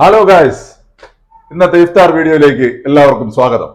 Hello guys ഇന്നത്തെ ഇഫ്താർ വീഡിയോയിലേക്ക് എല്ലാവർക്കും സ്വാഗതം.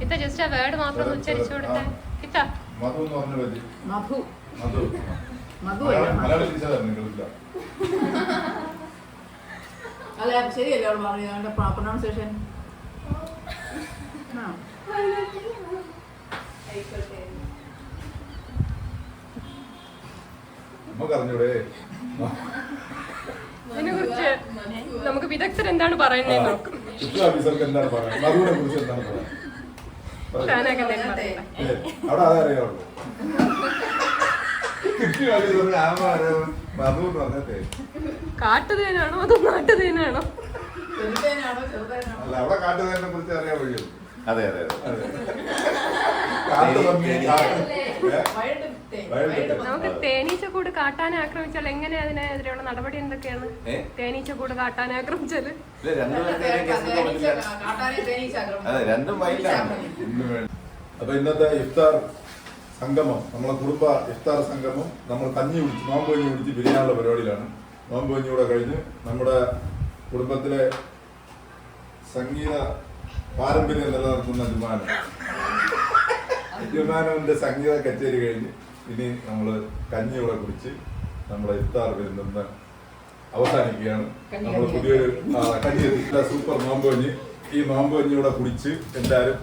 ഇത്ത ജസ്റ്റ് ആ വേർഡ് മാത്രം ഉച്ചരിച്ചു കൊടുത്തേ ഇത്ത. മധു എന്ന് പറഞ്ഞ പറ്റി മധു. മധു. മധു മലയാളം- നിങ്ങളില്ല. അല്ല ശരിയല്ലേ അവൾ പറഞ്ഞു പ്രൊണൗൺസിയേഷൻ നമുക്ക് അറിഞ്ഞൂടെ? ഇതിനെ കുറിച്ച് നമുക്ക് വിദഗ്ധർ എന്താണ് പറയുന്നത്? നോക്കും എന്താണ് പറയുന്നത്? മധുവിനെ കുറിച്ച് എന്താണ് പറയുന്നത്? അവിടെ അതറിയാവുള്ളൂ കാട്ടുതേനാണോ അതോ നാട്ടുതേനാണോ? അല്ല അവിടെ കാട്ടുതേനെ കുറിച്ച് അറിയാൻ വഴിയുള്ളൂ അതെ അതെ അതെ. നമുക്ക് തേനീച്ചക്കൂട് കാട്ടാനെ ആക്രമിച്ചാൽ എങ്ങനെ അതിനെതിരെയുള്ള നടപടി എന്തൊക്കെയാണ്? തേനീച്ചക്കൂട് കാട്ടാനെ ആക്രമിച്ചാൽ? ഇല്ല രണ്ടും അപ്പൊ ഇന്നത്തെ ഇഫ്താർ സംഗമം നമ്മളെ കുടുംബ ഇഫ്താർ സംഗമം നമ്മൾ കഞ്ഞി കുടിച്ച് നോമ്പ് കഞ്ഞി കുടിച്ച് പിരിയാനുള്ള പരിപാടിയിലാണ്. നോമ്പ് കഞ്ഞി കൂടെ കഴിഞ്ഞ് നമ്മുടെ കുടുംബത്തിലെ സംഗീത പാരമ്പര്യം നിലനിർത്തുന്ന ജുമാനം ജുമാനോന്റെ സംഗീത കച്ചേരി കഴിഞ്ഞ് ഇനി നമ്മൾ കഞ്ഞിയോടെ കൂടെ കുടിച്ച് നമ്മുടെ ഇഫ്താർ വിരുന്ന് അവസാനിക്കുകയാണ്. നമ്മൾ പുതിയൊരു കഞ്ഞി. സൂപ്പർ നോമ്പ് കഞ്ഞി. ഈ നോമ്പ് കഞ്ഞിയോടെ കുടിച്ച് എല്ലാവരും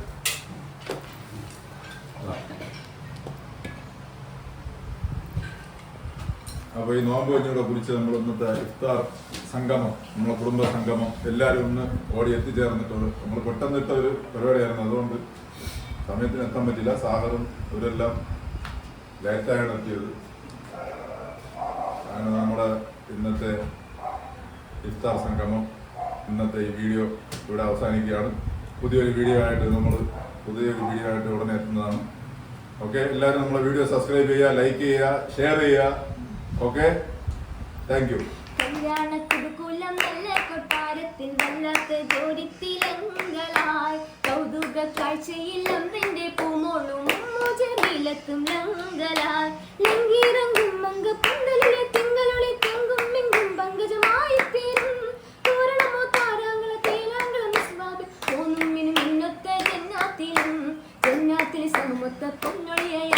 അപ്പോൾ അപ്പൊ ഈ നോമ്പ് കഞ്ഞിയോടെ കുടിച്ച് നമ്മൾ ഇന്നത്തെ ഇഫ്താർ സംഗമം നമ്മളെ കുടുംബ സംഗമം എല്ലാവരും ഒന്ന് ഓടി എത്തിച്ചേർന്നിട്ടുണ്ട്. നമ്മൾ പെട്ടെന്നിട്ട ഒരു പരിപാടിയായിരുന്നു. അതുകൊണ്ട് സമയത്തിന് എത്താൻ പറ്റില്ല. സാഗറും ഇവരെല്ലാം ലേറ്റായാണ് എത്തിയത് അങ്ങനെ നമ്മുടെ ഇന്നത്തെ ഇഫ്താർ സംഗമം ഇന്നത്തെ ഈ വീഡിയോ ഇവിടെ അവസാനിക്കുകയാണ്. പുതിയൊരു വീഡിയോ ആയിട്ട് നമ്മൾ പുതിയൊരു വീഡിയോ ആയിട്ട് ഉടനെ എത്തുന്നതാണ്. ഓക്കെ എല്ലാവരും നമ്മളെ വീഡിയോ സബ്സ്ക്രൈബ് ചെയ്യുക ലൈക്ക് ചെയ്യുക ഷെയർ ചെയ്യുക. ഓക്കെ താങ്ക് യു കൗതുക കാഴ്ചയിൽ പൂമോളും ജമീലത്തും ലങ്കലായി ലങ്കിറങ്ങും മങ്ക പന്തലിലെ തിങ്കളുടെ തെങ്കും മിങ്കും പങ്കജമായി തീരും തോരണമോ താരാങ്ങള തേലാങ്കള മിസ്വാബ് തോന്നും മിനും മിന്നൊത്ത ജന്നാത്തിലും ജന്നാത്തിൽ സമമൊത്ത പൊന്നൊളി മായ